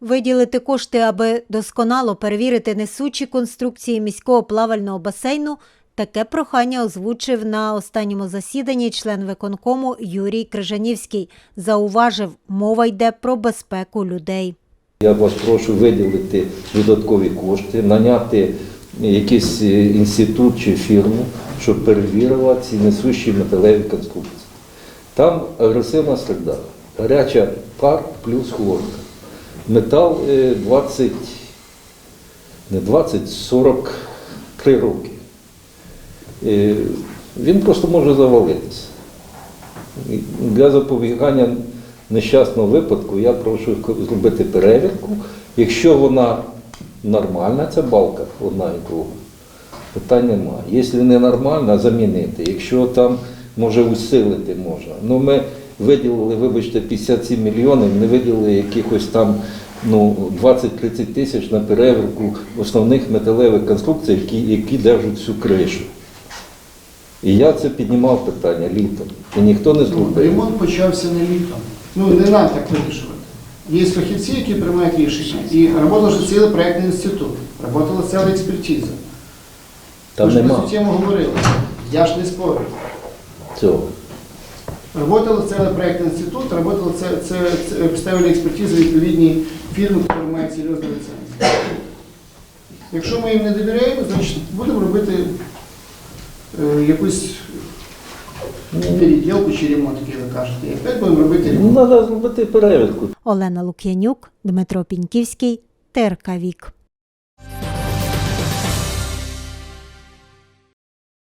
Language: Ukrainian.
Виділити кошти, аби досконало перевірити несучі конструкції міського плавального басейну. Таке прохання озвучив на останньому засіданні член виконкому Юрій Крижанівський. Зауважив, мова йде про безпеку людей. Я вас прошу виділити додаткові кошти, наняти якийсь е, інститут чи фірму, щоб перевірила ці несущі металеві конструкції. Там агресивна середа, гаряча пар плюс хлорка. Метал е, 20, не 20, 43 роки. Е, Він просто може завалитися. Для запобігання нещасного випадку я прошу зробити перевірку. Якщо вона нормальна, ця балка одна і друга, питань немає. Якщо не нормальна, замінити. Якщо там може усилити можна. Ну ми виділили, вибачте, 57 мільйонів, не виділили якихось там ну, 20-30 тисяч на перевірку основних металевих конструкцій, які, які держать всю кришу. І я це піднімав питання літом. І ніхто не Ну, зробив. ремонт почався не літом. Ну, не нам так вирішувати. Є фахівці, які приймають рішення. І працював вже цілий проєктний інститут, працювала ціла експертиза. Там Ми ж нема на цю тему говорили. Я ж не спорю. цього. Работала целый проектный институт, це, це, це представили експертизу відповідні фірми, які мають серйозну ліцензію. Якщо ми їм не довіряємо, значить будемо робити е, якусь переділку чи ремонт, який ви кажете. І опять будемо робити Ну, ремонт. треба зробити перевірку. Олена Лук'янюк, Дмитро Піньківський, ТРК Вік.